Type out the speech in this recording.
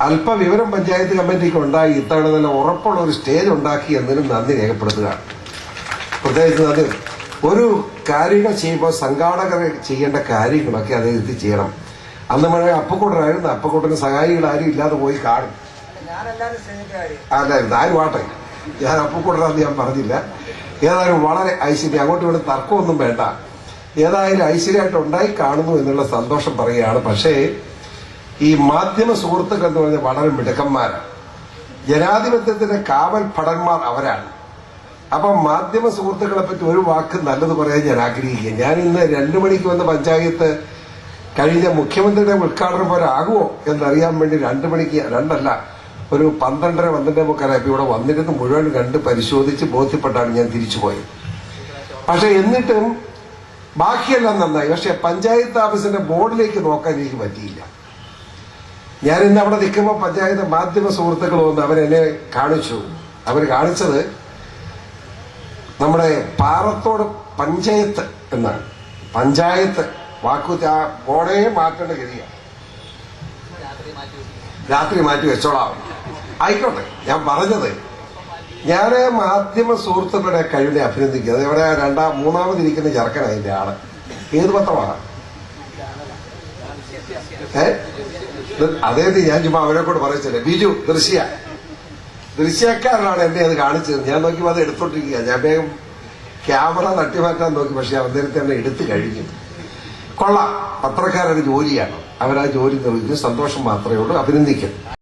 അല്പ വിവരം പഞ്ചായത്ത് കമ്മിറ്റിക്ക് ഉണ്ടായി. ഇത്തവണ നല്ല ഉറപ്പുള്ള ഒരു സ്റ്റേജ് ഉണ്ടാക്കി എന്നതിനും നന്ദി രേഖപ്പെടുത്തുകയാണ്. പ്രത്യേകിച്ച് നന്ദി ഒരു കാര്യങ്ങൾ ചെയ്യുമ്പോൾ സംഘാടകർ ചെയ്യേണ്ട കാര്യങ്ങളൊക്കെ അദ്ദേഹത്തിൽ ചെയ്യണം. അന്ന് മഴ അപ്പക്കൂട്ടനായിരുന്നു. അപ്പക്കൂട്ടന് സഹായികൾ ആരും ഇല്ലാതെ പോയി കാണും. അല്ലായിരുന്നു ആരും വാട്ടെ. ഞാൻ അപ്പക്കൂട്ടനാന്ന് ഞാൻ പറഞ്ഞില്ല. ഏതായാലും വളരെ ഐശ്വര്യം. അങ്ങോട്ടും ഇവിടെ തർക്കമൊന്നും വേണ്ട. ഏതായാലും ഐശ്വര്യമായിട്ട് ഉണ്ടായി കാണുന്നു എന്നുള്ള സന്തോഷം പറയുകയാണ്. പക്ഷേ ഈ മാധ്യമ സുഹൃത്തുക്കൾ എന്ന് പറഞ്ഞാൽ വളരെ മിടുക്കന്മാരാണ്. ജനാധിപത്യത്തിന്റെ കാവൽ ഭടന്മാർ അവരാണ്. അപ്പം മാധ്യമ സുഹൃത്തുക്കളെ പറ്റി ഒരു വാക്ക് നല്ലത് പറയാൻ ഞാൻ ആഗ്രഹിക്കുക ഞാൻ ഇന്ന് രണ്ടു മണിക്ക് വന്ന പഞ്ചായത്ത് കഴിഞ്ഞ മുഖ്യമന്ത്രിയുടെ ഉദ്ഘാടനം പോലെ ആകുമോ എന്നറിയാൻ വേണ്ടി രണ്ടു മണിക്ക് രണ്ടല്ല ഒരു പന്ത്രണ്ടര പന്ത്രണ്ടേ മുക്കാലായപ്പോൾ ഇവിടെ വന്നിരുന്ന് മുഴുവൻ കണ്ട് പരിശോധിച്ച് ബോധ്യപ്പെട്ടാണ് ഞാൻ തിരിച്ചു പോയത്. പക്ഷെ എന്നിട്ടും ബാക്കിയെല്ലാം നന്നായി. പക്ഷെ പഞ്ചായത്ത് ഓഫീസിന്റെ ബോർഡിലേക്ക് നോക്കാൻ എനിക്ക് പറ്റിയില്ല. ഞാൻ ഇന്ന് അവിടെ നിൽക്കുമ്പോൾ പഞ്ചായത്ത് മാധ്യമ സുഹൃത്തുക്കൾ വന്ന് അവരെന്നെ കാണിച്ചു. അവർ കാണിച്ചത് നമ്മുടെ പാറത്തോട് പഞ്ചായത്ത് എന്നാണ്. പഞ്ചായത്ത് വാക്കു ബോർഡേ മാറ്റേണ്ട ഗതിയാണ്. രാത്രി മാറ്റി വെച്ചോളാം. ആയിക്കോട്ടെ ഞാൻ പറഞ്ഞത് ഞാൻ മാധ്യമ സുഹൃത്തുക്കളുടെ കഴിവിനെ അഭിനന്ദിക്കുന്നത് ഇവിടെ രണ്ടാം മൂന്നാമതിരിക്കുന്ന ചെറുക്കനാണ് അതിന്റെ ആൾ. ഏത് പത്രമാണ് ഏ? അദ്ദേഹത്തെ ഞാൻ ചുമ്മാ അവരെ കൂടെ പറയിച്ചില്ല? ബിജു ദൃശ്യ. ദൃശ്യക്കാരനാണ് എന്നെ അത് കാണിച്ചത്. ഞാൻ നോക്കിയപ്പോൾ അത് എടുത്തോണ്ടിരിക്കുക ഞാൻ വേഗം ക്യാമറ തട്ടിമാറ്റാൻ നോക്കി പക്ഷെ അന്നേരത്തെ തന്നെ എടുത്തു കഴിഞ്ഞു. കൊള്ളാം. പത്രക്കാരുടെ ജോലിയാണ്. അവരാ ജോലി നിർവഹിച്ച് സന്തോഷം മാത്രമേ ഉള്ളൂ. അഭിനന്ദിക്കും.